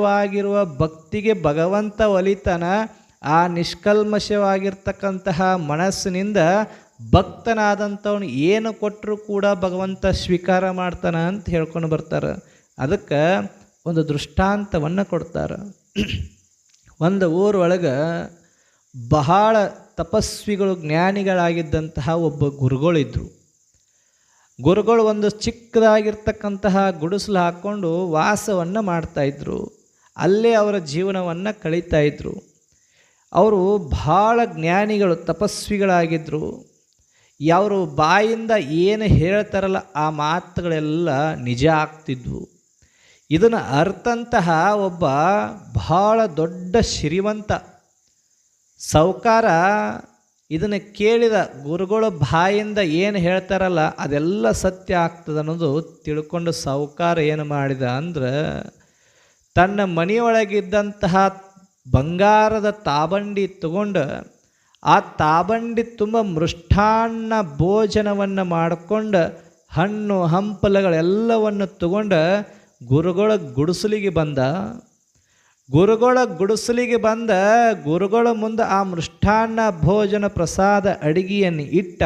ವಾಗಿರುವ ಭಕ್ತಿಗೆ ಭಗವಂತ ಒಲಿತನ, ಆ ನಿಷ್ಕಲ್ಮಶವಾಗಿರ್ತಕ್ಕಂತಹ ಮನಸ್ಸಿನಿಂದ ಭಕ್ತನಾದಂಥವನು ಏನು ಕೊಟ್ಟರೂ ಕೂಡ ಭಗವಂತ ಸ್ವೀಕಾರ ಮಾಡ್ತಾನ ಅಂತ ಹೇಳ್ಕೊಂಡು ಬರ್ತಾರೆ. ಅದಕ್ಕೆ ಒಂದು ದೃಷ್ಟಾಂತವನ್ನು ಕೊಡ್ತಾರೆ. ಒಂದು ಊರೊಳಗೆ ಬಹಳ ತಪಸ್ವಿಗಳು, ಜ್ಞಾನಿಗಳಾಗಿದ್ದಂತಹ ಒಬ್ಬ ಗುರುಗಳಿದ್ರು. ಗುರುಗಳು ಒಂದು ಚಿಕ್ಕದಾಗಿರ್ತಕ್ಕಂತಹ ಗುಡಿಸಲು ಹಾಕ್ಕೊಂಡು ವಾಸವನ್ನು ಮಾಡ್ತಾಯಿದ್ರು ಅಲ್ಲೇ ಅವರ ಜೀವನವನ್ನು ಕಳೀತಾ ಇದ್ದರು ಅವರು ಭಾಳ ಜ್ಞಾನಿಗಳು ತಪಸ್ವಿಗಳಾಗಿದ್ದರು ಯಾರು ಬಾಯಿಂದ ಏನು ಹೇಳ್ತಾರಲ್ಲ ಆ ಮಾತುಗಳೆಲ್ಲ ನಿಜ ಆಗ್ತಿದ್ವು. ಇದನ್ನು ಅರ್ಥಂತಹ ಒಬ್ಬ ಬಹಳ ದೊಡ್ಡ ಶ್ರೀಮಂತ ಸೌಕಾರ ಇದನ್ನು ಕೇಳಿದ ಗುರುಗಳ ಬಾಯಿಂದ ಏನು ಹೇಳ್ತಾರಲ್ಲ ಅದೆಲ್ಲ ಸತ್ಯ ಆಗ್ತದೆ ಅನ್ನೋದು ತಿಳ್ಕೊಂಡು ಸೌಕಾರ ಏನು ಮಾಡಿದ ಅಂದ್ರೆ ತನ್ನ ಮನೆಯೊಳಗಿದ್ದಂತಹ ಬಂಗಾರದ ತಾಬಂಡಿ ತಗೊಂಡು ಆ ತಾಬಂಡಿ ತುಂಬ ಮೃಷ್ಟಾನ್ನ ಭೋಜನವನ್ನು ಮಾಡಿಕೊಂಡು ಹಣ್ಣು ಹಂಪಲುಗಳೆಲ್ಲವನ್ನು ತಗೊಂಡು ಗುರುಗಳ ಗುಡಿಸಲಿಗೆ ಬಂದ. ಗುರುಗಳ ಗುಡಿಸಲಿಗೆ ಬಂದ, ಗುರುಗಳ ಮುಂದೆ ಆ ಮೃಷ್ಟಾನ್ನ ಭೋಜನ ಪ್ರಸಾದ ಅಡಿಗೆಯನ್ನು ಇಟ್ಟ.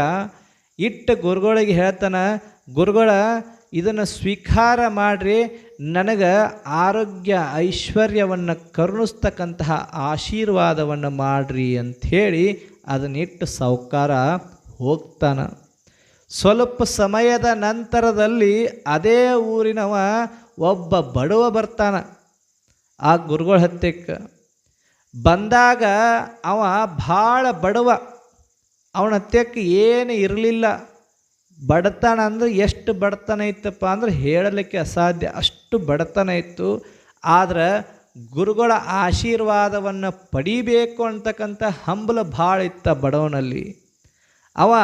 ಇಟ್ಟ ಗುರುಗಳಿಗೆ ಹೇಳ್ತಾನೆ, ಗುರುಗಳ ಇದನ್ನು ಸ್ವೀಕಾರ ಮಾಡಿರಿ ನನಗೆ ಆರೋಗ್ಯ ಐಶ್ವರ್ಯವನ್ನು ಕರುಣಿಸ್ತಕ್ಕಂತಹ ಆಶೀರ್ವಾದವನ್ನು ಮಾಡಿರಿ ಅಂಥೇಳಿ ಅದನ್ನಿಟ್ಟು ಸಾವುಕಾರ ಹೋಗ್ತಾನೆ. ಸ್ವಲ್ಪ ಸಮಯದ ನಂತರದಲ್ಲಿ ಅದೇ ಊರಿನವ ಒಬ್ಬ ಬಡವ ಬರ್ತಾನ ಆ ಗುರುಗಳ ಹತ್ಯಕ್ಕೆ ಬಂದಾಗ ಅವ ಭಾಳ ಬಡವ, ಅವನ ಹತ್ಯಕ್ಕೆ ಏನು ಇರಲಿಲ್ಲ. ಬಡತನ ಅಂದ್ರೆ ಎಷ್ಟು ಬಡತನ ಇತ್ತಪ್ಪ ಅಂದ್ರೆ ಹೇಳಲಿಕ್ಕೆ ಅಸಾಧ್ಯ. ಅಷ್ಟು ಬಡತನ ಇತ್ತು. ಆದರೆ ಗುರುಗಳ ಆಶೀರ್ವಾದವನ್ನು ಪಡಿಬೇಕು ಅಂತಕ್ಕಂಥ ಹಂಬಲ ಭಾಳ ಇತ್ತ ಬಡವನಲ್ಲಿ. ಅವ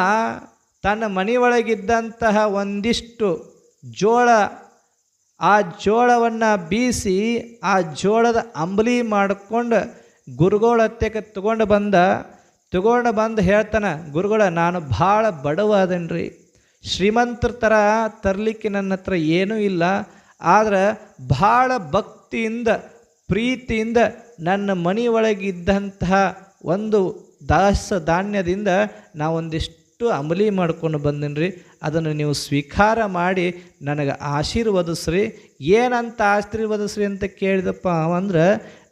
ತನ್ನ ಮನೆಯೊಳಗಿದ್ದಂತಹ ಒಂದಿಷ್ಟು ಜೋಳ, ಆ ಜೋಳವನ್ನು ಬೀಸಿ ಆ ಜೋಳದ ಅಂಬಲಿ ಮಾಡಿಕೊಂಡು ಗುರುಗಳ ಹತ್ಯಕ್ಕೆ ತಗೊಂಡು ಬಂದ, ತಗೊಂಡು ಬಂದು ಹೇಳ್ತಾನೆ, ಗುರುಗಳ, ನಾನು ಭಾಳ ಬಡವ ಅದನ್ರಿ ಶ್ರೀಮಂತರ ಥರ ತರಲಿಕ್ಕೆ ನನ್ನ ಹತ್ರ ಏನೂ ಇಲ್ಲ. ಆದರೆ ಭಾಳ ಭಕ್ತಿಯಿಂದ, ಪ್ರೀತಿಯಿಂದ ನನ್ನ ಮನೆಯೊಳಗಿದ್ದಂತಹ ಒಂದು ದಾಸ ಧಾನ್ಯದಿಂದ ನಾವೊಂದಿಷ್ಟು ಅಮಲಿ ಮಾಡ್ಕೊಂಡು ಬಂದೀನಿ ರೀ ಅದನ್ನು ನೀವು ಸ್ವೀಕಾರ ಮಾಡಿ ನನಗೆ ಆಶೀರ್ವದಿಸ್ರಿ. ಏನಂತ ಆಶೀರ್ವದಿಸ್ರಿ ಅಂತ ಕೇಳಿದಪ್ಪ ಅಂದ್ರೆ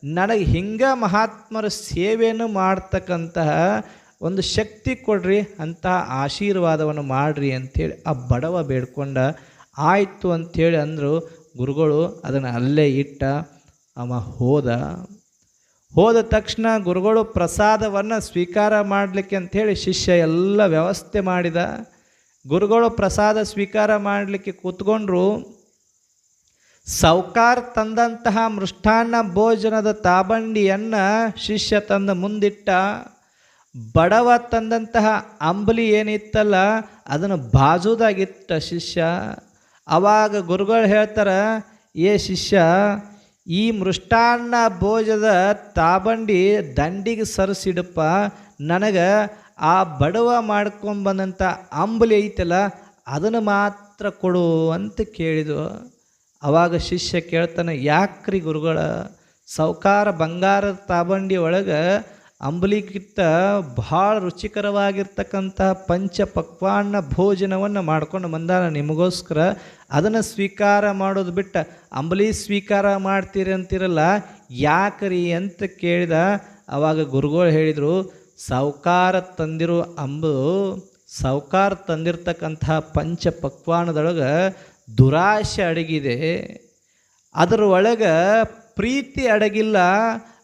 ನನಗೆ ಹಿಂಗೆ ಮಹಾತ್ಮರ ಸೇವೆಯನ್ನು ಮಾಡ್ತಕ್ಕಂತಹ ಒಂದು ಶಕ್ತಿ ಕೊಡ್ರಿ ಅಂತ ಆಶೀರ್ವಾದವನ್ನು ಮಾಡ್ರಿ ಅಂಥೇಳಿ ಆ ಬಡವ ಬೇಡ್ಕೊಂಡ, ಆಯಿತು ಅಂಥೇಳಿ ಅಂದರು ಗುರುಗಳು ಅದನ್ನು ಅಲ್ಲೇ ಇಟ್ಟ ಅವ ಹೋದ. ಹೋದ ತಕ್ಷಣ ಗುರುಗಳು ಪ್ರಸಾದವನ್ನು ಸ್ವೀಕಾರ ಮಾಡಲಿಕ್ಕೆ ಅಂಥೇಳಿ ಶಿಷ್ಯ ಎಲ್ಲ ವ್ಯವಸ್ಥೆ ಮಾಡಿದ. ಗುರುಗಳು ಪ್ರಸಾದ ಸ್ವೀಕಾರ ಮಾಡಲಿಕ್ಕೆ ಕೂತ್ಕೊಂಡ್ರು. ಸೌಕಾರ್ ತಂದಂತಹ ಮೃಷ್ಟಾನ್ನ ಭೋಜನದ ತಾಬಂಡಿಯನ್ನು ಶಿಷ್ಯ ತಂದು ಮುಂದಿಟ್ಟ. ಬಡವ ತಂದಂತಹ ಅಂಬಲಿ ಏನಿತ್ತಲ್ಲ, ಅದನ್ನು ಬಾಜುದಾಗಿತ್ತ ಶಿಷ್ಯ. ಆವಾಗ ಗುರುಗಳು ಹೇಳ್ತಾರೆ, ಏ ಶಿಷ್ಯ, ಈ ಮೃಷ್ಟಾನ್ನ ಭೋಜದ ತಾಬಂಡಿ ದಂಡಿಗೆ ಸರಿಸಿಡಪ್ಪ. ನನಗೆ ಆ ಬಡವ ಮಾಡ್ಕೊಂಬಂದಂಥ ಅಂಬಲಿ ಐತಲ್ಲ, ಅದನ್ನು ಮಾತ್ರ ಕೊಡು ಅಂತ ಕೇಳಿದು. ಅವಾಗ ಶಿಷ್ಯ ಕೇಳ್ತಾನೆ, ಯಾಕ್ರಿ ಗುರುಗಳ, ಸೌಕಾರ ಬಂಗಾರದ ತಾಬಂಡಿ ಒಳಗೆ ಅಂಬಲಿಗಿಂತ ಭಾಳ ರುಚಿಕರವಾಗಿರ್ತಕ್ಕಂಥ ಪಂಚ ಪಕ್ವಾನ್ನ ಭೋಜನವನ್ನು ಮಾಡ್ಕೊಂಡು ಬಂದಾನ ನಿಮಗೋಸ್ಕರ. ಅದನ್ನು ಸ್ವೀಕಾರ ಮಾಡೋದು ಬಿಟ್ಟು, ಅಂಬಲಿ ಸ್ವೀಕಾರ ಮಾಡ್ತೀರಿ ಅಂತಿರಲ್ಲ, ಯಾಕರಿ ಅಂತ ಕೇಳಿದ, ಅವಾಗ ಗುರುಗಳು ಹೇಳಿದರು, ಸಾವುಕಾರ ತಂದಿರೋ ಅಂಬು, ಸಾವುಕಾರ ತಂದಿರ್ತಕ್ಕಂಥ ಪಂಚ ಪಕ್ವಾನದೊಳಗೆ ದುರಾಶೆ ಅಡಗಿದೆ. ಅದರ ಒಳಗೆ ಪ್ರೀತಿ ಅಡಗಿಲ್ಲ,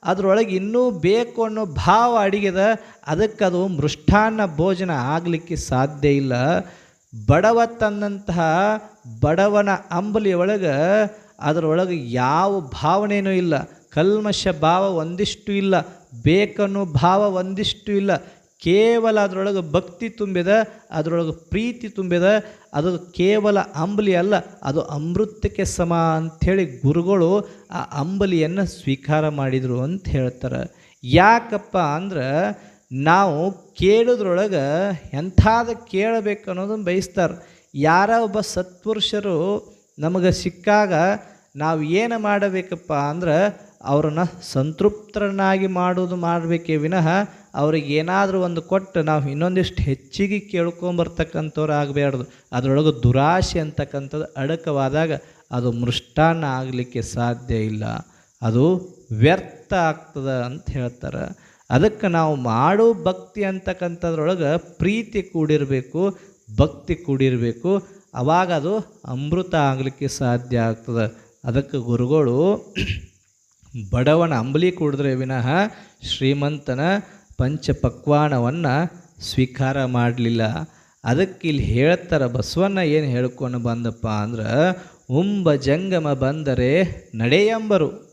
ಅದರೊಳಗೆ ಇನ್ನೂ ಬೇಕು ಅನ್ನೋ ಭಾವ ಅಡಗಿದ ಅದು ಮೃಷ್ಟಾನ್ನ ಭೋಜನ ಆಗಲಿಕ್ಕೆ ಸಾಧ್ಯ ಇಲ್ಲ. ಬಡವ ತಂದಂತಹ ಬಡವನ ಅಂಬಲಿ ಒಳಗೆ ಅದರೊಳಗೆ ಯಾವ ಭಾವನೆಯೂ ಇಲ್ಲ. ಕಲ್ಮಶ ಭಾವ ಒಂದಿಷ್ಟು ಇಲ್ಲ, ಬೇಕನ್ನೋ ಭಾವ ಒಂದಿಷ್ಟು ಇಲ್ಲ. ಕೇವಲ ಅದರೊಳಗೆ ಭಕ್ತಿ ತುಂಬಿದ, ಅದರೊಳಗೆ ಪ್ರೀತಿ ತುಂಬಿದ, ಅದು ಕೇವಲ ಅಂಬಲಿ ಅಲ್ಲ, ಅದು ಅಮೃತಕ್ಕೆ ಸಮ ಅಂಥೇಳಿ ಗುರುಗಳು ಆ ಅಂಬಲಿಯನ್ನು ಸ್ವೀಕಾರ ಮಾಡಿದರು ಅಂತ ಹೇಳ್ತಾರೆ. ಯಾಕಪ್ಪ ಅಂದ್ರೆ ನಾವು ಕೇಳಿದ್ರೊಳಗೆ ಎಂಥಾದ ಕೇಳಬೇಕು ಅನ್ನೋದನ್ನು ಬಯಸ್ತಾರೆ. ಯಾರ ಒಬ್ಬ ಸತ್ಪುರುಷರು ನಮಗೆ ಸಿಕ್ಕಾಗ ನಾವು ಏನು ಮಾಡಬೇಕಪ್ಪ ಅಂದ್ರೆ ಅವ್ರನ್ನ ಸಂತೃಪ್ತರನ್ನಾಗಿ ಮಾಡೋದು ಮಾಡಬೇಕೇ ವಿನಃ ಅವ್ರಿಗೆ ಏನಾದರೂ ಒಂದು ಕೊಟ್ಟು ನಾವು ಇನ್ನೊಂದಿಷ್ಟು ಹೆಚ್ಚಿಗೆ ಕೇಳ್ಕೊಂಬರ್ತಕ್ಕಂಥವ್ರು ಆಗಬಾರ್ದು ಅದರೊಳಗೆ ದುರಾಶೆ ಅಂತಕ್ಕಂಥದ್ದು ಅಡಕವಾದಾಗ ಅದು ಮೃಷ್ಟಾನ್ನ ಆಗಲಿಕ್ಕೆ ಸಾಧ್ಯ ಇಲ್ಲ. ಅದು ವ್ಯರ್ಥ ಆಗ್ತದೆ ಅಂತ ಹೇಳ್ತಾರೆ. ಅದಕ್ಕೆ ನಾವು ಮಾಡೋ ಭಕ್ತಿ ಅಂತಕ್ಕಂಥದ್ರೊಳಗೆ ಪ್ರೀತಿ ಕೂಡಿರಬೇಕು, ಭಕ್ತಿ ಕೂಡಿರಬೇಕು. ಅವಾಗ ಅದು ಅಮೃತ ಆಗಲಿಕ್ಕೆ ಸಾಧ್ಯ ಆಗ್ತದೆ. ಅದಕ್ಕೆ ಗುರುಗಳು ಬಡವನ ಅಂಬಲಿ ಕುಡಿದ್ರೆ ವಿನಃ ಶ್ರೀಮಂತನ ಪಂಚಪಕ್ವಾನವನ್ನು ಸ್ವೀಕಾರ ಮಾಡಲಿಲ್ಲ. ಅದಕ್ಕೆ ಇಲ್ಲಿ ಹೇಳ್ತಾರೆ, ಬಸವಣ್ಣ ಏನು ಹೇಳ್ಕೊಂಡು ಬಂದಪ್ಪ ಅಂದ್ರೆ, ಉಂಬ ಜಂಗಮ ಬಂದರೆ ನಡೆಯಂಬರು.